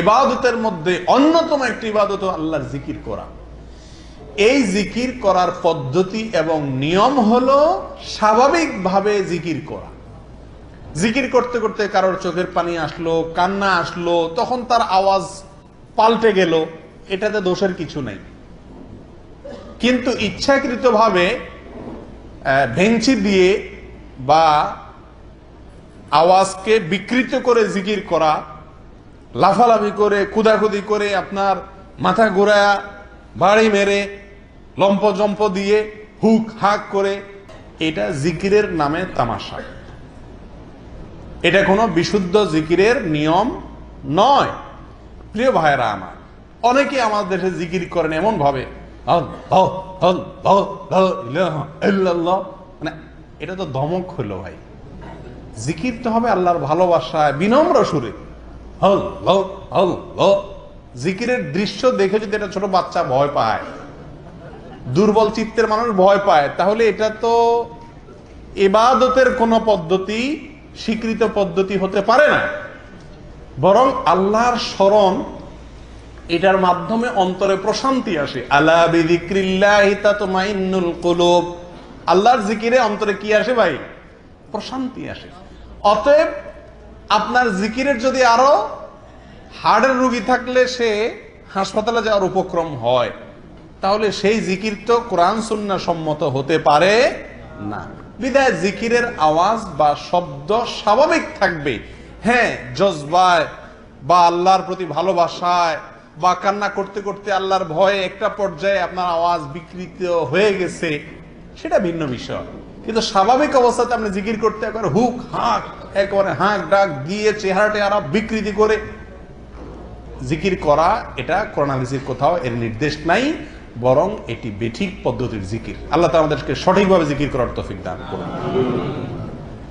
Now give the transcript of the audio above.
ইবাদতের মধ্যে অন্যতম একটি ইবাদত আল্লাহর জিকির করা। এই জিকির করার পদ্ধতি এবং নিয়ম হলো স্বাভাবিকভাবে জিকির করা। জিকির করতে করতে কারোর চোখের পানি আসলো, কান্না আসলো, তখন তার আওয়াজ পাল্টে গেল, এটাতে দোষের কিছু নেই। কিন্তু ইচ্ছাকৃতভাবে ভেঞ্চি দিয়ে বা আওয়াজকে বিকৃত করে জিকির করা লাফালাফি করে কুদাকুদি করে আপনার মাথা ঘোরা বাড়ি মেরে লম্প জম্প দিয়ে হুক হাক করে এটা জিকিরের নামে তামাশা। এটা কোনো বিশুদ্ধ জিকিরের নিয়ম নয়। প্রিয় ভাইরা আমার অনেকে আমাদের দেশে জিকির করেন এমন ভাবে আল্লাহ, আল্লাহ, লা ইলাহা ইল্লাল্লাহ। মানে এটা তো ধমক হলো ভাই। জিকির তো হবে আল্লাহর ভালোবাসায় বিনম্র সুরে। আল্লাহ, আল্লাহ। জিকিরের দৃশ্য দেখে যদি একটা ছোট বাচ্চা ভয় পায় দুর্বল চিত্তের মানুষ ভয় পায় তাহলে এটা তো এবাদতের কোন পদ্ধতি স্বীকৃত পদ্ধতি হতে পারে না। বরং আল্লাহর স্মরণ এটার মাধ্যমে অন্তরে প্রশান্তি আসে। আলা বিযিক্রিল্লাহি তাতমাইন্নুল কুলুব। আল্লাহর জিকিরে অন্তরে কি আসে ভাই? প্রশান্তি আসে। অতএব আপনার জিকিরের যদি আরও হার্টের রুগী থাকলে সে হাসপাতালে যাওয়ার উপক্রম হয়, তাহলে সেই জিকির তো কোরআন সুন্না সম্মত হতে পারে না। বিদায় জিকিরের আওয়াজ বা শব্দ স্বাভাবিক থাকবে। হ্যাঁ জজবায় বা আল্লাহর প্রতি ভালোবাসায় বা কান্না করতে করতে আল্লাহর ভয়ে একটা পর্যায়ে আপনার আওয়াজ বিকৃত হয়ে গেছে, সেটা ভিন্ন বিষয়। কিন্তু স্বাভাবিক অবস্থাতে আপনি জিকির করতে একবার হুক, হাঁক, একবারে হাঁক, ডাক, গিয়ে চেহারা টেহারা বিকৃতি করে জিকির করা, এটা করোনালিসির কোথাও এর নির্দেশ নাই, বরং এটি বেঠিক পদ্ধতির জিকির। আল্লাহ তাআলা আমাদেরকে সঠিকভাবে জিকির করার তফিক দান করুন।